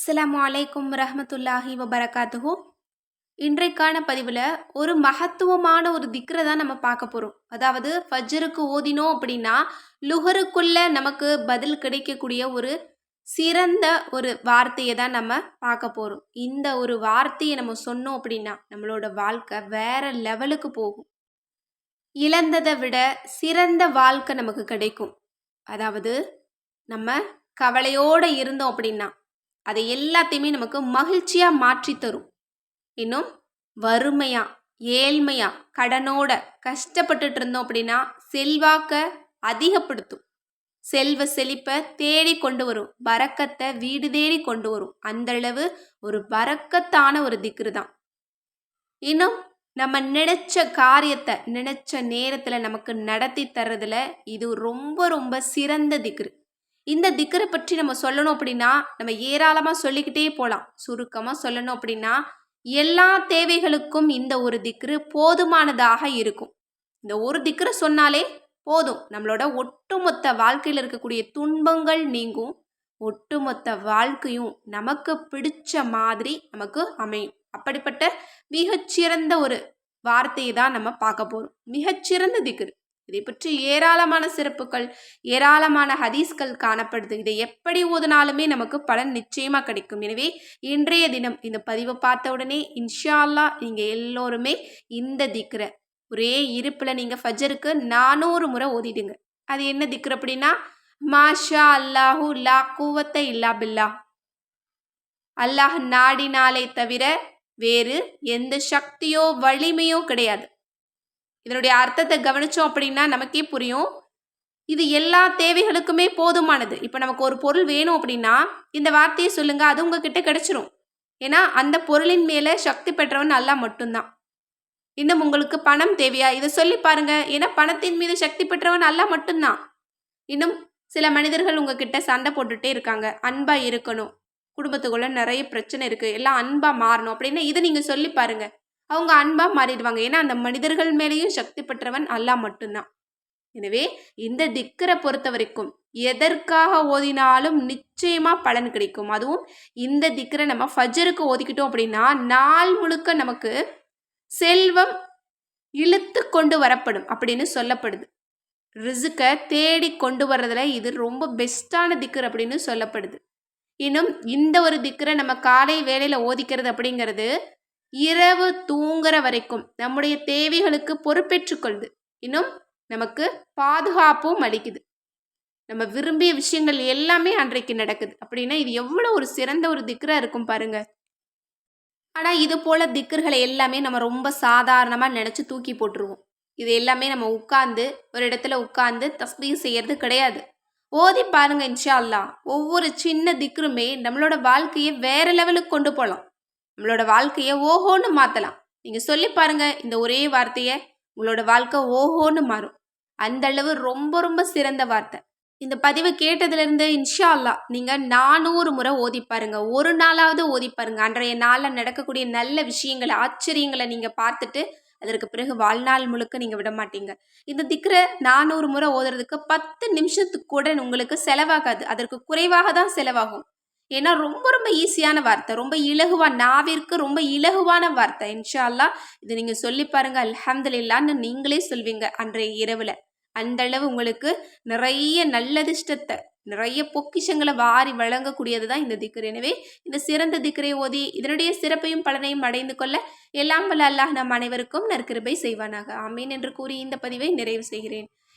அஸ்லாம் வலைக்கும் ரஹமத்துல்லாஹி வபரகாத்துஹூ. இன்றைக்கான பதிவில் ஒரு மகத்துவமான ஒரு திக்ரை தான் நம்ம பார்க்க போகிறோம் அதாவது ஃபஜ்ருக்கு ஓதினோம் அப்படின்னா லுஹருக்குள்ள நமக்கு பதில் கிடைக்கக்கூடிய ஒரு சிறந்த ஒரு வார்த்தையை தான் நம்ம பார்க்க போகிறோம் இந்த ஒரு வார்த்தையை நம்ம சொன்னோம் அப்படின்னா நம்மளோட வாழ்க்கை வேற லெவலுக்கு போகும். இழந்ததை விட சிறந்த வாழ்க்கை நமக்கு கிடைக்கும். அதாவது நம்ம கவலையோடு இருந்தோம் அப்படின்னா அதை எல்லாத்தையுமே நமக்கு மகிழ்ச்சியாக மாற்றி தரும். இன்னும் வறுமையா ஏழ்மையா கடனோட கஷ்டப்பட்டுட்டு இருந்தோம் அப்படின்னா செல்வாக்க அதிகப்படுத்தும். செல்வ செழிப்பை தேடி கொண்டு வரும். பறக்கத்தை வீடு தேடி கொண்டு வரும். அந்த அளவு ஒரு பறக்கத்தான ஒரு திக்ரு தான். இன்னும் நம்ம நினைச்ச காரியத்தை நினைச்ச நேரத்தில் நமக்கு நடத்தி தர்றதுல இது ரொம்ப ரொம்ப சிறந்த திக்ரு. இந்த திக்கரை பற்றி நம்ம சொல்லணும் அப்படின்னா நம்ம ஏராளமாக சொல்லிக்கிட்டே போகலாம் சுருக்கமாக சொல்லணும் அப்படின்னா எல்லா தேவைகளுக்கும் இந்த ஒரு திக்ரு போதுமானதாக இருக்கும். இந்த ஒரு திக்ரை சொன்னாலே போதும். நம்மளோட ஒட்டுமொத்த வாழ்க்கையில் இருக்கக்கூடிய துன்பங்கள் நீங்கும். ஒட்டுமொத்த வாழ்க்கையும் நமக்கு பிடிச்ச மாதிரி நமக்கு அமையும். அப்படிப்பட்ட மிகச்சிறந்த ஒரு வார்த்தையை தான் நம்ம பார்க்க போகிறோம் மிகச்சிறந்த திக்ரு இதை பற்றி ஏராளமான சிறப்புகள் ஏராளமான ஹதீஸ்கள் காணப்படுது. இதை எப்படி ஓதுனாலுமே நமக்கு பலன் நிச்சயமாக கிடைக்கும். எனவே இன்றைய தினம் இந்த பதிவை பார்த்த உடனே இன்ஷால்லா நீங்கள் எல்லோருமே இந்த திக்ர ஒரே இருப்பில் நீங்கள் ஃபஜருக்கு நானூறு முறை ஓதிடுங்க. அது என்ன திக்ர அப்படின்னா மாஷா அல்லாஹூ லா கூவத்தை இல்லா பில்லா அல்லாஹ் நாடினாலே தவிர வேறு எந்த சக்தியோ வலிமையோ கிடையாது. இதனுடைய அர்த்தத்தை கவனித்தோம் அப்படின்னா நமக்கே புரியும். இது எல்லா தேவைகளுக்குமே போதுமானது. இப்போ நமக்கு ஒரு பொருள் வேணும் அப்படின்னா இந்த வார்த்தையை சொல்லுங்க அது உங்ககிட்ட கிடைச்சிரும். ஏன்னா அந்த பொருளின் மேலே சக்தி பெற்றவன் அல்லா மட்டும்தான். இன்னும் உங்களுக்கு பணம் தேவையா? இதை சொல்லி பாருங்க. ஏன்னா பணத்தின் மீது சக்தி பெற்றவன் அல்ல மட்டும்தான். இன்னும் சில மனிதர்கள் உங்ககிட்ட சண்டை போட்டுட்டே இருக்காங்க. அன்பா இருக்கணும். குடும்பத்துக்குள்ள நிறைய பிரச்சனை இருக்கு. எல்லாம் அன்பா மாறணும் அப்படின்னா இதை நீங்க சொல்லி பாருங்க. அவங்க அன்பாக மாறிடுவாங்க. ஏன்னா அந்த மனிதர்கள் மேலேயும் சக்தி பெற்றவன் அல்லா மட்டும்தான். எனவே இந்த திக்கரை பொறுத்த வரைக்கும் எதற்காக ஓதினாலும் நிச்சயமாக பலன் கிடைக்கும். அதுவும் இந்த திக்கரை நம்ம ஃபஜருக்கு ஓதிக்கிட்டோம் அப்படின்னா நாள் முழுக்க நமக்கு செல்வம் இழுத்து கொண்டு வரப்படும் அப்படின்னு சொல்லப்படுது. ரிசுக்கை தேடி கொண்டு வர்றதுல இது ரொம்ப பெஸ்ட்டான திக்கர் அப்படின்னு சொல்லப்படுது. இன்னும் இந்த ஒரு திக்கரை நம்ம காலை வேலையில் ஓதிக்கிறது அப்படிங்கிறது இரவு தூங்குற வரைக்கும் நம்முடைய தேவைகளுக்கு பொறுப்பேற்றுக்கொள்ளுது இன்னும் நமக்கு பாதுகாப்பும் அளிக்குது. நம்ம விரும்பிய விஷயங்கள் எல்லாமே அன்றைக்கு நடக்குது. அப்படின்னா இது எவ்வளோ ஒரு சிறந்த ஒரு திக்ரா இருக்கும் பாருங்க. ஆனால் இது போல திக்கர்களை எல்லாமே நம்ம ரொம்ப சாதாரணமாக நினச்சி தூக்கி போட்டுருவோம். இது எல்லாமே நம்ம உட்காந்து ஒரு இடத்துல உட்காந்து தஸ்பீ செய்யறது கிடையாது. ஓதி பாருங்க இன்ஷா அல்லா ஒவ்வொரு சின்ன திக்ருமே நம்மளோட வாழ்க்கையை வேற லெவலுக்கு கொண்டு போகலாம் நம்மளோட வாழ்க்கையை ஓஹோன்னு மாற்றலாம் நீங்கள் சொல்லி பாருங்கள் இந்த ஒரே வார்த்தையை உங்களோட வாழ்க்கை ஓஹோன்னு மாறும். அந்த அளவு ரொம்ப ரொம்ப சிறந்த வார்த்தை. இந்த பதிவை கேட்டதுலேருந்து இன்ஷா அல்லா நீங்கள் நானூறு முறை ஓதி பாருங்க. ஒரு நாளாவது ஓதி பாருங்க. அன்றைய நாளில் நடக்கக்கூடிய நல்ல விஷயங்களை ஆச்சரியங்களை நீங்கள் பார்த்துட்டு அதற்கு பிறகு வாழ்நாள் முழுக்க நீங்கள் விட மாட்டீங்க. இந்த திக்கரை நானூறு முறை ஓதுறதுக்கு பத்து நிமிஷத்துக்கு கூட உங்களுக்கு செலவாகாது. அதற்கு குறைவாக தான் செலவாகும். ஏன்னா ரொம்ப ரொம்ப ஈஸியான வார்த்தை. ரொம்ப இலகுவா நாவிற்கு ரொம்ப இலகுவான வார்த்தை. இன்ஷா அல்லா இதை நீங்கள் சொல்லி பாருங்கள் அல்ஹம்துலில்லான்னு நீங்களே சொல்வீங்க அன்றைய இரவில். அந்தளவு உங்களுக்கு நிறைய நல்லதிஷ்டத்தை நிறைய பொக்கிஷங்களை வாரி வழங்கக்கூடியது தான் இந்த திக்கர் எனவே இந்த சிறந்த திக்கரை ஓதி இதனுடைய சிறப்பையும் பலனையும் அடைந்து கொள்ள எல்லாம் வல்ல அல்லாஹ் நம் அனைவருக்கும் நற்கிருபை செய்வானாக. ஆமீன் என்று கூறி இந்த பதிவை நிறைவு செய்கிறேன்.